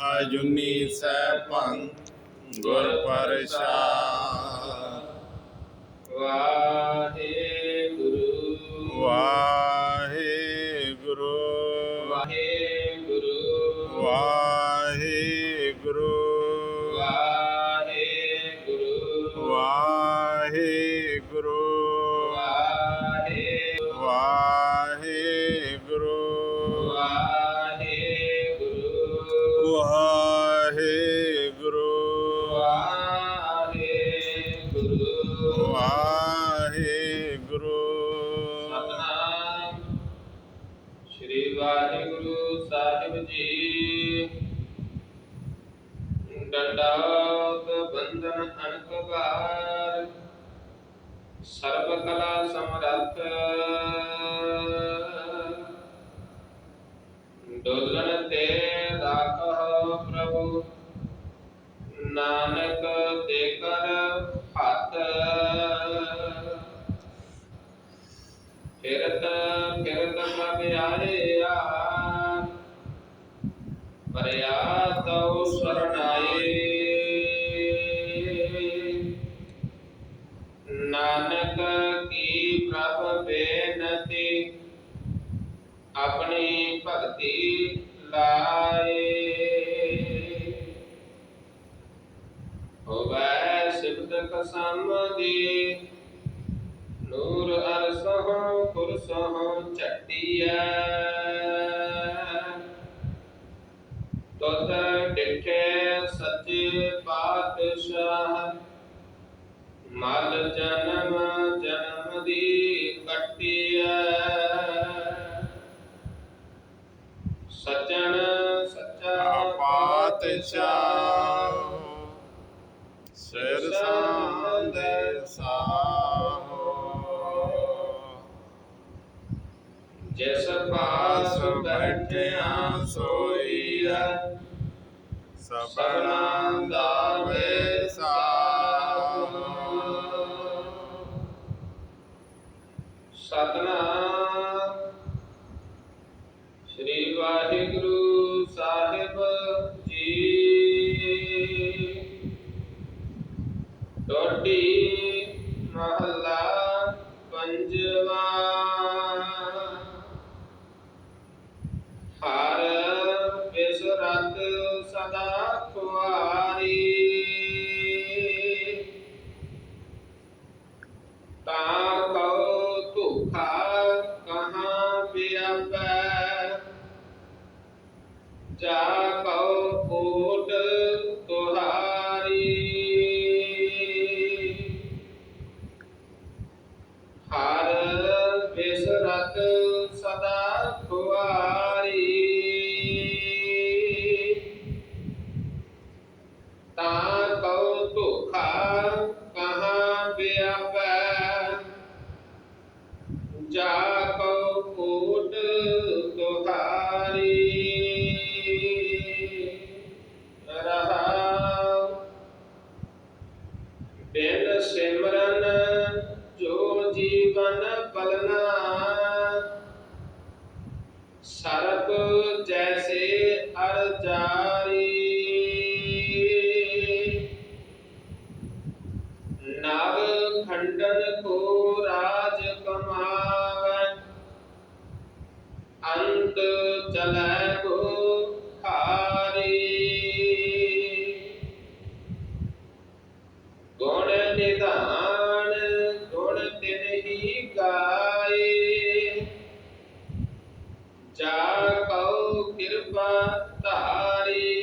ਅਜੂਨੀ ਸੈਭੰ ਗੁਰ ਪ੍ਰਸਾਦ। ਵਾਹਿਗੁਰੂ। ਵਾਹਿਗੁਰੂ। ਵਾਹਿਗੁਰੂ। ਵਾਹਿਗੁਰੂ। ਵਾਹਿਗੁਰੂ। ਵਾਹਿਗੁਰੂ। ਵਾਹਿਗੁਰੂ। ਵਾਹਿਗੁਰੂ। ਸਤਨਾਮ ਸ੍ਰੀ ਵਾਹਿਗੁਰੂ ਸਾਹਿਬ ਜੀ। ਡੰਡਾਤ ਬੰਧਨ ਅਨਕ ਭਾਰ ਸਰਬ ਕਲਾ ਸਮਰੱਥ ਸਿਬਤ ਕਸਮ ਦੀ ਨੂਰ ਅਰਸਹੁ ਕੁਰਸਹੁ ਝਟਿਐ। ਤੁਧ ਡਿਠੇ ਸੱਚੇ ਪਾਤਸ਼ਾਹ। ਮਲ ਜਨਮ ਜਨਮ ਦੀ ਕੱਟਿਐ। ਸੱਜਣ ਸੱਚਾ ਪਾਤਸ਼ਾਹ। ਸਿਰ ਸੰਦੇ ਜਿਸ ਪਾਸ ਪਾਸ ਬੈਠਿਆ ਸੋਈਐ ਸਬਨਾ ਦਾ ਵੇਸਾਹੋ ਸਤਨਾਮ। ਸ੍ਰੀ ਵਾਹਿਗੁਰੂ ਸਾਹਿਬ ਜੀ। ਟੋਟੀ ਮਹੱਲਾ ਪੰਜਵਾ ta ਅੰਤ ਚਲੈ ਕੋ ਖਾਰੀ ਗੁਣ ਨਿਧਾਨ, ਗੁਣ ਤਿਨ ਹੀ ਗਾਏ। ਜਾ ਕਉ ਕਿਰਪਾ ਧਾਰੀ।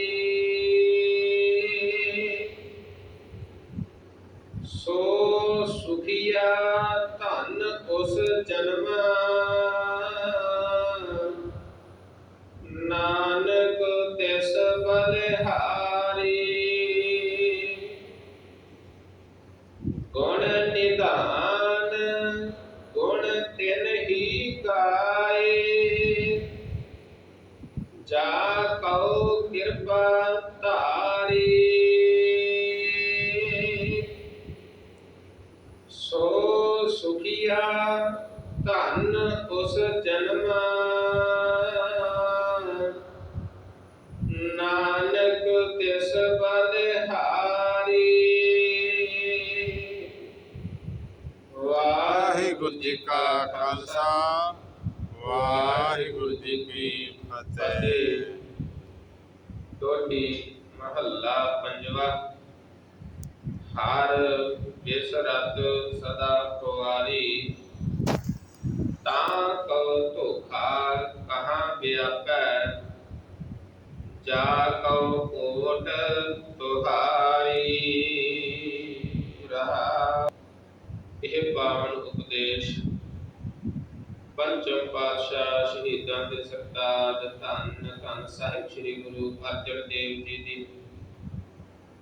ਸੋ ਸੁਖੀਆ ਧਨ ਉਸ ਜਨਮ। ਗੁਣ ਨਿਧਾਨ ਜੀ ਖਾਲਸਾ, ਵਾਹਿਗੁਰੂ ਜੀ ਕੀ ਫਤਿਹ। ਦੋਡੀ ਮਹੱਲਾ ਪੰਜਵਾ ਹਰ ਜਿਸ ਸਦਾ ਕੁਵਾਰੀ ਤਾਂ ਕਉ ਧੋਖਾ ਕਹਾਂ ਵਿਆਪੈ। ਜਾ ਕਉ ਕੋਟ ਤੁਹਾਰੀ ਰਹਾ। ਇਹ ਪਾਵਨ ਪੰਚਮ ਪਾਤਸ਼ਾਹ ਸ਼ਹੀਦਾਂ ਦੇ ਸਰਤਾਜ ਧੰਨ ਧੰਨ ਸਾਹਿਬ ਸ੍ਰੀ ਗੁਰੂ ਅਰਜਨ ਦੇਵ ਜੀ ਦੀ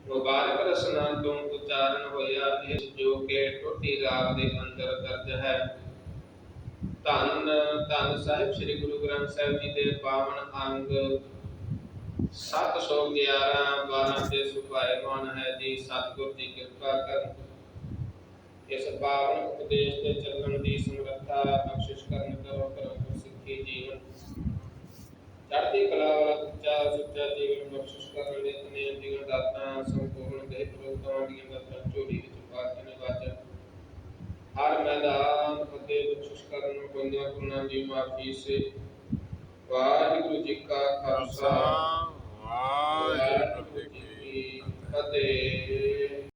ਮੁਬਾਰਕ ਰਸਨਾ ਤੋਂ ਉਚਾਰਨ ਹੋਇਆ, ਇਸ ਜੋ ਕਿ ਟੋਟੀ ਰਾਗ ਦੇ ਅੰਦਰ ਦਰਜ ਹੈ। ਧੰਨ ਧੰਨ ਸਾਹਿਬ ਸ੍ਰੀ ਗੁਰੂ ਗ੍ਰੰਥ ਸਾਹਿਬ ਜੀ ਦੇ ਪਾਵਨ ਅੰਗ 711 12 ਤੇ ਸੁਭਾਇਮਾਨ ਹੈ ਜੀ, ਸਤਿਗੁਰ ਦੀ ਕਿਰਪਾ ਕਰਨ। ਇਸ ਪਾਵਨ ਉਪਦੇਸ਼ ਤੇ ਚੱਲਣ ਦੀ ਸਮਰੱਥਾ ਬਖਸ਼ਿਸ਼ ਕਰਨ ਸਿੱਖੀ ਜੀਵਨ ਚੜ੍ਹਦੀ ਕਲਾ ਵਾਲਾ ਉੱਚਾ ਸੁੱਚਾ ਜੀਵਨ ਬਖਸ਼ਿਸ਼ ਕਰਨ ਦੇ ਤਨੇ ਜੀਵਨ ਦਾਤਾ, ਸੰਪੂਰਨ ਦੇ ਪ੍ਰੋਗਰਾਮ ਦੀਆਂ ਦਾਤਾਂ ਚੋਰੀ ਵਿੱਚ ਪਾ ਕੇ ਨਿਵਾਜ ਹਰ ਮੈਦਾਨ ਫਤਿਹ ਬਖਸ਼ਿਸ਼ ਕਰਨ ਪੁੰਨਿਆ ਪੁੰਨਾਂ ਦੀ ਮਾਫੀ ਸੇ। ਵਾਹਿਗੁਰੂ ਜੀ ਕਾ ਖਾਲਸਾ।